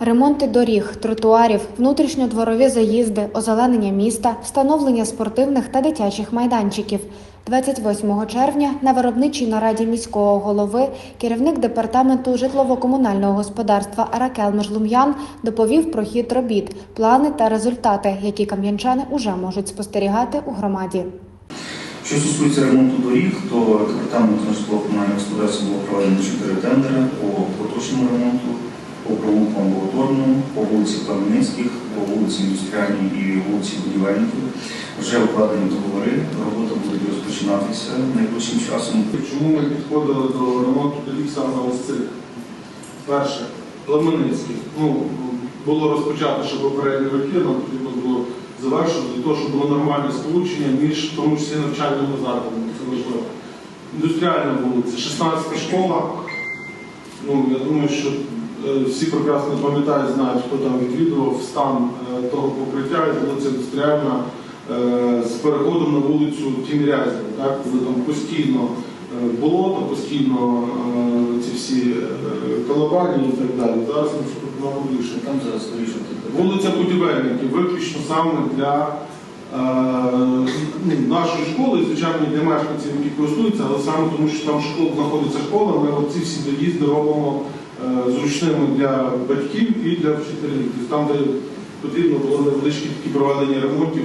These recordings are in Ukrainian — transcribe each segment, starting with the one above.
Ремонти доріг, тротуарів, внутрішньодворові заїзди, озеленення міста, встановлення спортивних та дитячих майданчиків. 28 червня на виробничій нараді міського голови керівник департаменту житлово-комунального господарства Ракел Межлум'ян доповів про хід робіт, плани та результати, які кам'янчани уже можуть спостерігати у громаді. Що стосується ремонту доріг, то департамент житлово-комунального господарства було проведено чотири тендери по поточному ремонту, по вулиці Кам'яницьких, по вулиці Індустріальній і вулиці Будівельників. Вже укладені договори, робота буде розпочинатися найближчим часом. Чому ми підходили до ремонту доріг саме ось цих? Перше, Пламеницький. Ну, було розпочато ще попередні роки, нам потрібно було завершити для того, щоб було нормальне сполучення між в тому числі навчальними закладами. Це важливо. Індустріальна вулиця, 16 школа. Ну, я думаю, що всі прекрасно пам'ятають, знають, хто там відвідував стан е, того покриття, і вулиця індустріальна е, з переходом на вулицю Тімірязєва, так, коли там постійно е, болото, постійно е, ці всі е, колобані і так далі. Зараз ми рішення. Там зараз вирішувати. Вулиця Будівельників виключно саме для е, ну, нашої школи, звичайно, для мешканців, які користуються, але саме тому, що там школа знаходиться школа, ми ці всі доїзди робимо е, зручними для батьків і для вчителів. Тобто Там, де потрібно було невеличкі такі проведення ремонтів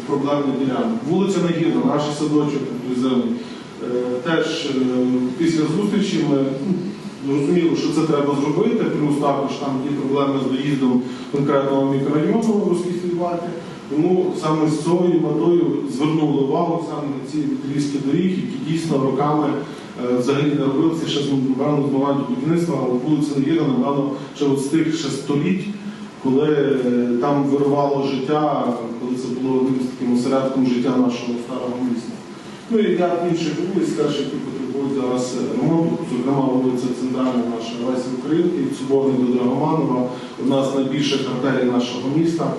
з проблемних ділянок. Вулиця Нагірна, наш садочок інклюзивний. Е, Теж е, після зустрічі ми ну, зрозуміли, що це треба зробити, плюс також там є проблеми з доїздом конкретного мікрорайону розкислювати. Тому саме з цією метою звернули увагу саме на ці відрізки доріг, які дійсно роками е, взагалі не робилися ще з моменту будівництва, але вулиця Невірна, напевно, ще от з тих ще століть, коли е, там вирувало життя, коли це було одним з таким осередком життя нашого старого міста. Ну і ряд інших вулиць теж, які потребують зараз ремонту, зокрема вулиця Центральна наша Лесі Українки, від Соборної до Драгоманова, одна з найбільших артерій нашого міста.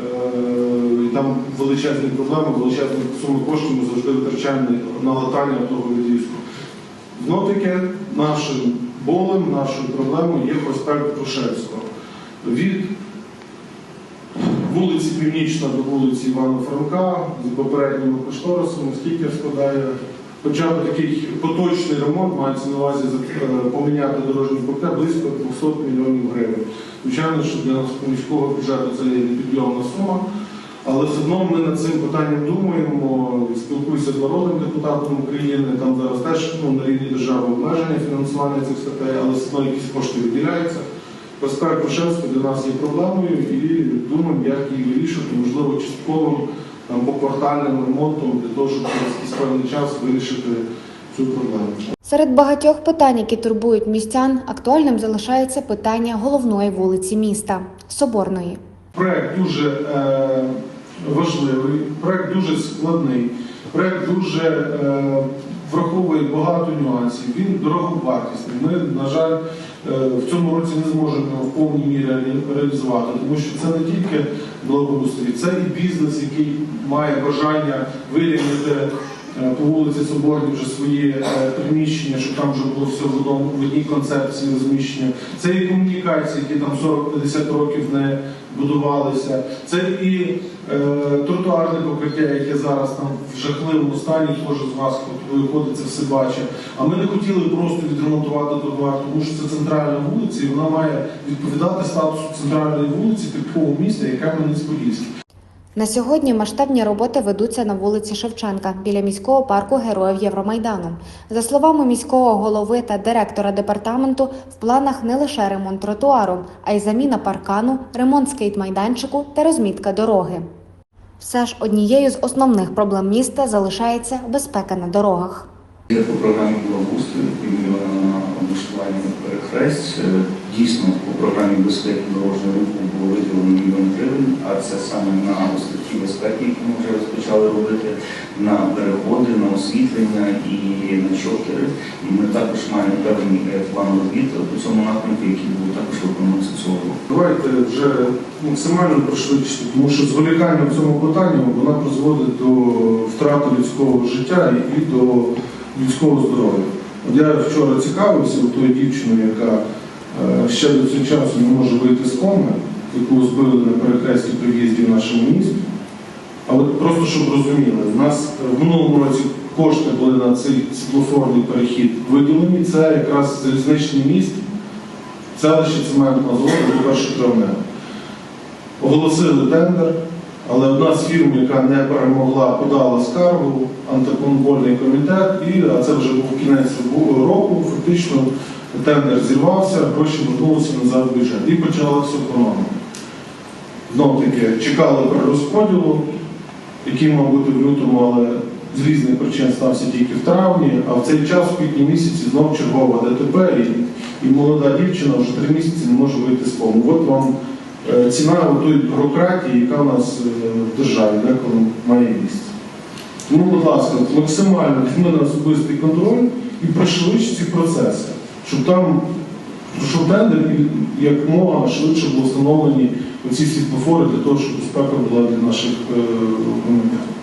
Е, І там величезні проблеми, величезні суми коштів ми завжди витрачаємо на латання того відрізку. Знов таки нашим болем, нашою проблемою є проспект Грушевського. Від вулиці Північна до вулиці Івана Франка з попередніми кошторисами, скільки складає хоча такий поточний ремонт, мається на увазі е, поміняти дорожній покриття близько 200 мільйонів гривень. Звичайно, що для нас міського бюджету це є непідйомна сума, але все одно ми над цим питанням думаємо, спілкуюся з народним депутатом України, там зараз теж ну, на рівні держави обмеження фінансування цих статей, але все одно якісь кошти виділяються. Проспект Грушевського для нас є проблемою і думаємо, як її вирішити, можливо, частковим там, поквартальним ремонтом для того, щоб через якийсь певний час вирішити цю проблему. Серед багатьох питань, які турбують містян, актуальним залишається питання головної вулиці міста Соборної. Проект дуже е, важливий, проект дуже складний, проект дуже е, враховує багато нюансів. Він дороговартісний. Ми, на жаль, е, в цьому році не зможемо в повній мірі реалізувати, тому що це не тільки благоустрій, це і бізнес, який має бажання вирівняти е, по вулиці Соборній вже свої е, приміщення, щоб там вже було все в одному в одній концепції розміщення. Це і комунікації, які там 40-50 років не будувалися. Це і е, тротуарне покриття, яке зараз там в жахливому стані, кожен з вас, виходить, це все бачить. А ми не хотіли просто відремонтувати тротуар, тому що це центральна вулиця, і вона має відповідати статусу центральної вулиці типового міста, яке Кам'янець-Подільський. На сьогодні масштабні роботи ведуться на вулиці Шевченка біля міського парку Героїв Євромайдану. За словами міського голови та директора департаменту, в планах не лише ремонт тротуару, а й заміна паркану, ремонт скейт-майданчику та розмітка дороги. Все ж однією з основних проблем міста залишається безпека на дорогах. По програмі на облаштування перехресть. Дійсно, по програмі безпеки дорожнього руху було виділено мільйон гривень, а це саме на островки безпеки, які ми вже розпочали робити, на переходи, на освітлення і на чокери. І ми також маємо певний е, план робіт по цьому напрямку, який був також виконуватися цього року. Давайте вже максимально пришвидшити, тому що зволікання в цьому питанні вона призводить до втрати людського життя і до людського здоров'я. Я вчора цікавився у тої дівчини, яка ще до цього часу не може вийти з коми, яку збили на перехресті приїзді в нашому місті. Але просто щоб розуміли, у нас в минулому році кошти були на цей світлофорний перехід виділені. Це якраз залізничний міст, селище цементного заводу до 1 травня. Оголосили тендер, але одна з фірм, яка не перемогла, подала скаргу, антимонопольний комітет, і а це вже був кінець року. Фактично тендер зірвався, гроші вернулися назад в бюджет і почалася економія. Знов таки чекали перерозподілу, який мав бути в лютому, але з різних причин стався тільки в травні, а в цей час, в квітні місяці, знов чергова ДТП, і, і молода дівчина вже три місяці не може вийти з кому. От вам е, ціна тої бюрократії, яка в нас е, в державі деколи має місце. Тому, будь ласка, максимально візьми на особистий контроль і пришвидш ці процеси, щоб там пройшов тендер і якомога швидше були встановлені оці світлофори для того, щоб безпека була для наших е, громадян.